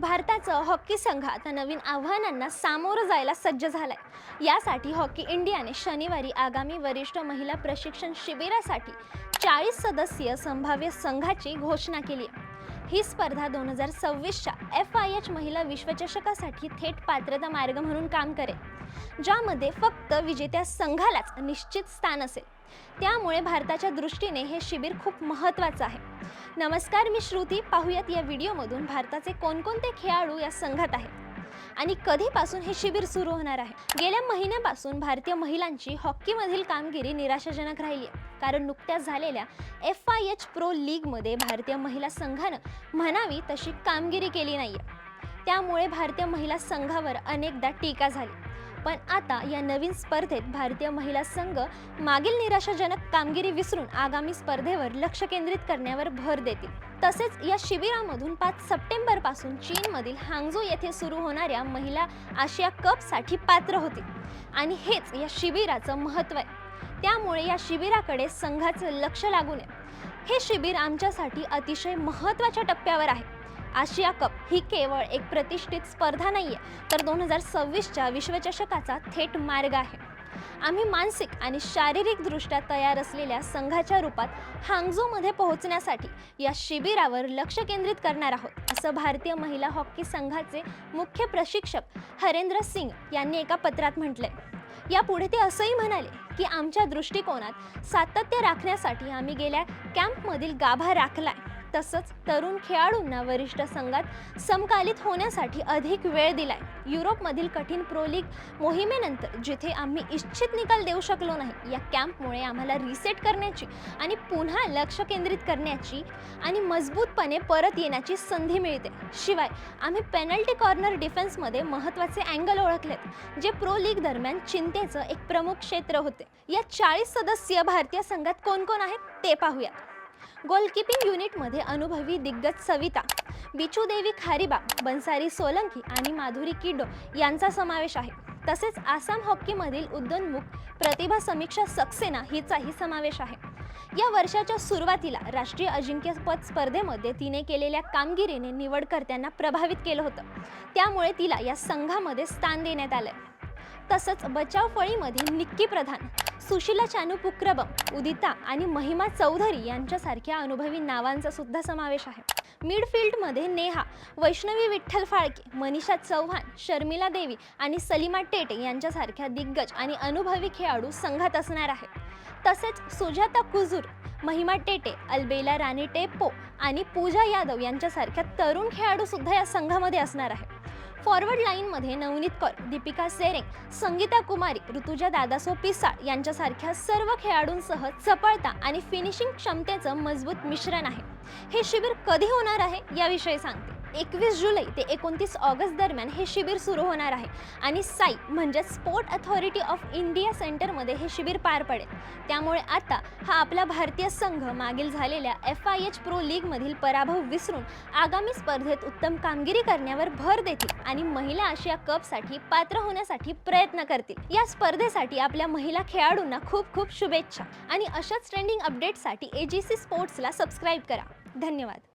भारताचं हॉकी संघ आता नवीन आव्हानांना सामोरं जायला सज्ज झालाय. यासाठी हॉकी इंडियाने शनिवारी आगामी वरिष्ठ महिला प्रशिक्षण शिबिरासाठी चाळीस सदस्यीय संभाव्य संघाची घोषणा केली आहे. ही स्पर्धा दोन हजार सव्वीसच्या एफ आय एच महिला विश्वचषकासाठी थेट पात्रता मार्ग म्हणून काम करेल ज्यामध्ये फक्त विजेत्या संघालाच निश्चित स्थान असेल. त्यामुळे भारताच्या दृष्टीने हे शिबिर खूप महत्त्वाचं आहे. नमस्कार मी श्रुती. पाहूयात या व्हिडिओमधून भारताचे कोणकोणते खेळाडू या संघात आहेत? आणि कधीपासून हे शिबिर सुरू होणार आहे? गेल्या महिन्यापासून भारतीय महिलांची हॉकीमधील कामगिरी निराशाजनक राहिली आहे. कारण नुकत्याच झालेल्या एफ आय एच प्रो लीगमध्ये भारतीय महिला संघानं म्हणावी तशी कामगिरी केली नाही त्यामुळे भारतीय महिला संघावर अनेकदा टीका झाली. पण आता या नवीन स्पर्धेत भारतीय महिला संघ मागील निराशाजनक कामगिरी विसरून आगामी स्पर्धेवर लक्ष केंद्रित करण्यावर भर देतील. तसेच या शिबिरामधून पाच सप्टेंबरपासून चीनमधील हांगझो येथे सुरू होणाऱ्या महिला आशिया कपसाठी पात्र होतील. आणि हेच या शिबिराचं महत्त्व आहे. त्यामुळे या शिबिराकडे संघाचं लक्ष लागू नये. हे शिबिर आमच्यासाठी अतिशय महत्त्वाच्या टप्प्यावर आहे. आशिया कप ही केवळ एक प्रतिष्ठित स्पर्धा नाही आहे तर दोन हजार सव्वीसच्या विश्वचषकाचा थेट मार्ग आहे. आम्ही मानसिक आणि शारीरिकदृष्ट्या तयार असलेल्या संघाच्या रूपात हांगझोमध्ये पोहोचण्यासाठी या शिबिरावर लक्ष केंद्रित करणार आहोत असं भारतीय महिला हॉकी संघाचे मुख्य प्रशिक्षक हरेंद्र सिंग यांनी एका पत्रात म्हटलंय. यापुढे ते असंही म्हणाले की आमच्या दृष्टिकोनात सातत्य राखण्यासाठी आम्ही गेल्या कॅम्पमधील गाभा राखलाय. तसंच तरुण खेळाडूंना वरिष्ठ संघात समकालित होण्यासाठी अधिक वेळ दिलाय. युरोपमधील कठीण प्रो लीग मोहिमेनंतर जिथे आम्ही इच्छित निकाल देऊ शकलो नाही या कॅम्पमुळे आम्हाला रिसेट करण्याची आणि पुन्हा लक्ष केंद्रित करण्याची आणि मजबूतपणे परत येण्याची संधी मिळते. शिवाय आम्ही पेनल्टी कॉर्नर डिफेन्समध्ये महत्त्वाचे अँगल ओळखलेत जे प्रो लीग दरम्यान चिंतेचं एक प्रमुख क्षेत्र होते. या चाळीस सदस्यीय भारतीय संघात कोण कोण आहेत ते पाहूयात. गोलकीपिंग युनिटमध्ये अनुभवी दिग्गज सविता बिचूदेवी खारिबा बन्सारी सोलंकी आणि माधुरी किडो यांचा समावेश आहे. तसेच आसाम हॉकीमधील उद्योन्मुख प्रतिभा समीक्षा सक्सेना हिचाही समावेश आहे. या वर्षाच्या सुरुवातीला राष्ट्रीय अजिंक्यपद स्पर्धेमध्ये तिने केलेल्या कामगिरीने निवडकर्त्यांना प्रभावित केलं होतं. त्यामुळे तिला या संघामध्ये स्थान देण्यात आलंय. तसंच बचाव निक्की प्रधान सुशिला चानू पुक्रबम उदिता आणि महिमा चौधरी यांच्यासारख्या अनुभवी नावांचा सुद्धा समावेश आहे. मिडफील्डमध्ये नेहा वैष्णवी विठ्ठल फाळके मनीषा चव्हाण शर्मिला देवी आणि सलीमा टेटे यांच्यासारख्या दिग्गज आणि अनुभवी खेळाडू संघात असणार आहेत. तसेच सुजाता कुजूर महिमा टेटे अल्बेला राणी टेप्पो आणि पूजा यादव यांच्यासारख्या तरुण खेळाडू सुद्धा या संघामध्ये असणार आहे फॉरवर्ड लाईनमध्ये नवनीत कौर दीपिका सेरेंग संगीता कुमारी ऋतुजा दादासो पिसाळ यांच्यासारख्या सर्व खेळाडूंसह चपळता आणि फिनिशिंग क्षमतेचं मजबूत मिश्रण आहे. हे शिबिर कधी होणार आहे याविषयी सांगते. एकवीस जुलै ते एकोणतीस ऑगस्ट दरम्यान हे शिबिर सुरू होणार आहे. आणि साई म्हणजेच स्पोर्ट अथॉरिटी ऑफ इंडिया सेंटरमध्ये हे शिबिर पार पडेल. त्यामुळे आता हा आपला भारतीय संघ मागील झालेल्या एफ आय एच प्रो लीगमधील पराभव विसरून आगामी स्पर्धेत उत्तम कामगिरी करण्यावर भर देतील आणि महिला आशिया कपसाठी पात्र होण्यासाठी प्रयत्न करतील. या स्पर्धेसाठी आपल्या महिला खेळाडूंना खूप खूप शुभेच्छा. आणि अशाच ट्रेंडिंग अपडेटसाठी ए जी सी स्पोर्ट्सला सबस्क्राईब करा. धन्यवाद.